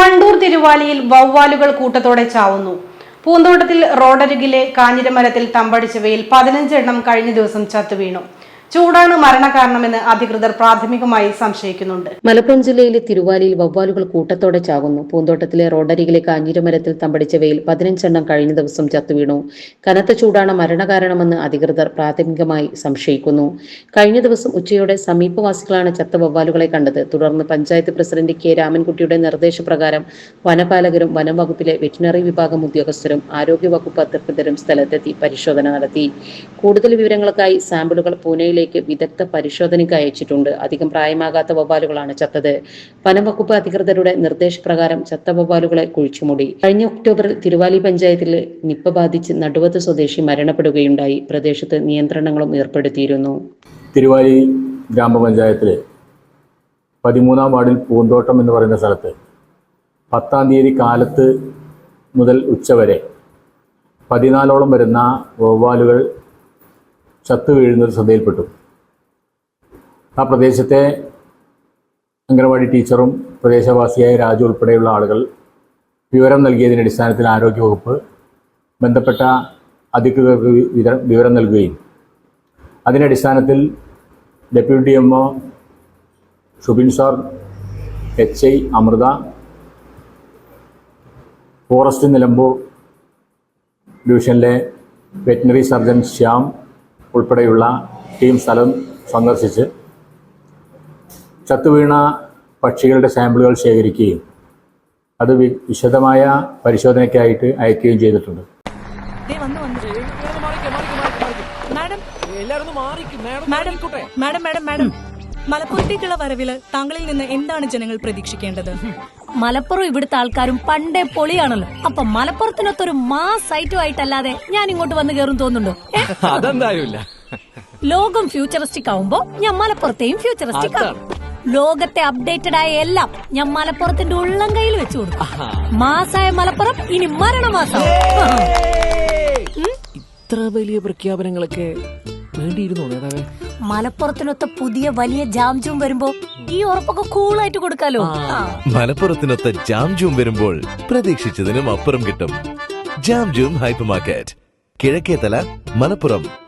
വണ്ടൂർ തിരുവാലിയിൽ വവ്വാലുകൾ കൂട്ടത്തോടെ ചാവുന്നു. പൂന്തോട്ടത്തിൽ റോഡരികിലെ കാഞ്ഞിരമരത്തിൽ തമ്പടിച്ചവയിൽ പതിനഞ്ചെണ്ണം കഴിഞ്ഞ ദിവസം ചത്തുവീണു. ചൂടാണ് മരണകാരണമെന്ന് അധികൃതർ പ്രാഥമികമായി സംശയിക്കുന്നുണ്ട്. മലപ്പുറം ജില്ലയിലെ തിരുവാലിയിൽ വവ്വാലുകൾ കൂട്ടത്തോടെ ചാകുന്നു. പൂന്തോട്ടത്തിലെ റോഡരികിലെ കാഞ്ഞിരമരത്തിൽ തമ്പടിച്ചവയിൽ പതിനഞ്ചെണ്ണം കഴിഞ്ഞ ദിവസം ചത്തുവീണു. കനത്ത ചൂടാണ് മരണകാരണമെന്ന് അധികൃതർ പ്രാഥമികമായി സംശയിക്കുന്നു. കഴിഞ്ഞ ദിവസം ഉച്ചയോടെ സമീപവാസികളാണ് ചത്ത വവ്വാലുകളെ കണ്ടത്. തുടർന്ന് പഞ്ചായത്ത് പ്രസിഡന്റ് കെ. രാമൻകുട്ടിയുടെ നിർദ്ദേശപ്രകാരം വനപാലകരും വനംവകുപ്പിലെ വെറ്റിനറി വിഭാഗം ഉദ്യോഗസ്ഥരും ആരോഗ്യവകുപ്പ് അധികൃതരും സ്ഥലത്തെത്തി പരിശോധന നടത്തി. കൂടുതൽ വിവരങ്ങൾക്കായി സാമ്പിളുകൾ പൂനെയിലേക്ക് വിദഗ്ധ പരിശോധനയ്ക്ക് അയച്ചിട്ടുണ്ട്. അധികം പ്രായമാകാത്ത വവ്വാലുകളാണ് ചത്തത്. വനംവകുപ്പ് അധികൃതരുടെ നിർദ്ദേശപ്രകാരം ചത്ത വവ്വാലുകളെ കുഴിച്ചുമൂടി. കഴിഞ്ഞ ഒക്ടോബറിൽ തിരുവാലി പഞ്ചായത്തിൽ നിപ്പ ബാധിച്ച് നടുവത്ത് സ്വദേശി മരണപ്പെടുകയുണ്ടായി. പ്രദേശത്ത് നിയന്ത്രണങ്ങളും ഏർപ്പെടുത്തിയിരുന്നു. തിരുവാലി ഗ്രാമപഞ്ചായത്തിലെ പതിമൂന്നാം വാർഡിൽ പൂന്തോട്ടം എന്ന് പറയുന്ന സ്ഥലത്ത് പത്താം തീയതി കാലത്ത് മുതൽ ഉച്ചവരെ പതിനാലോളം വരുന്ന വവ്വാലുകൾ ചത്തു വീഴുന്നത് ശ്രദ്ധയിൽപ്പെട്ടു. ആ പ്രദേശത്തെ അംഗനവാടി ടീച്ചറും പ്രദേശവാസിയായ രാജു ഉൾപ്പെടെയുള്ള ആളുകൾ വിവരം നൽകിയതിന്റെ അടിസ്ഥാനത്തിൽ ആരോഗ്യവകുപ്പ് ബന്ധപ്പെട്ട അധികൃതർക്ക് വിവരം നൽകുകയും അതിന്റെ അടിസ്ഥാനത്തിൽ deputy M O Shubin sir H I Amritha forest Nilambur ഡിവിഷനിലെ വെറ്റിനറി സർജൻ ശ്യാം ഉൾപ്പെടെയുള്ള ടീം സ്ഥലം സന്ദർശിച്ച് ചത്തുവീണ പക്ഷികളുടെ സാമ്പിളുകൾ ശേഖരിക്കുകയും അത് വിശദമായ പരിശോധനയ്ക്കായിട്ട് അയക്കുകയും ചെയ്തിട്ടുണ്ട്. മലപ്പുറത്തേക്കുള്ള വരവിൽ താങ്കളിൽ നിന്ന് എന്താണ് ജനങ്ങൾ പ്രതീക്ഷിക്കേണ്ടത്? മലപ്പുറം ഇവിടുത്തെ ആൾക്കാരും പണ്ടേ പൊളിയാണല്ലോ. അപ്പൊ മലപ്പുറത്തിനൊത്തൊരു മാസ് ഐറ്റം ആയിട്ടല്ലാതെ ഞാൻ ഇങ്ങോട്ട് വന്ന് കയറും തോന്നുന്നുണ്ടോ? അതെന്തായാലും ലോകം ഫ്യൂച്ചറിസ്റ്റിക് ആവുമ്പോ ഞാൻ മലപ്പുറത്തെയും ഫ്യൂച്ചറിസ്റ്റിക് ആവും ലോകത്തെ അപ്ഡേറ്റഡ് ആയ എല്ലാം ഞാൻ മലപ്പുറത്തിന്റെ ഉള്ളം കയ്യിൽ വെച്ചു കൊടുക്കും. മാസായ മലപ്പുറം ഇനി മരണമാസം. ഇത്ര വലിയ പ്രഖ്യാപനങ്ങളൊക്കെ വേണ്ടിയിരുന്നു നേതാവേ? മലപ്പുറത്തിനൊത്ത പുതിയ വലിയ ജാംജും വരുമ്പോ ഈ ഉറപ്പൊക്കെ കൂളായിട്ട് കൊടുക്കാലോ. മലപ്പുറത്തിനൊത്ത ജാം ജൂം വരുമ്പോൾ പ്രതീക്ഷിച്ചതിനും അപ്പുറം കിട്ടും. ജാം ജൂം ഹൈപ്പർ മാർക്കറ്റ് കിഴക്കേതല മലപ്പുറം.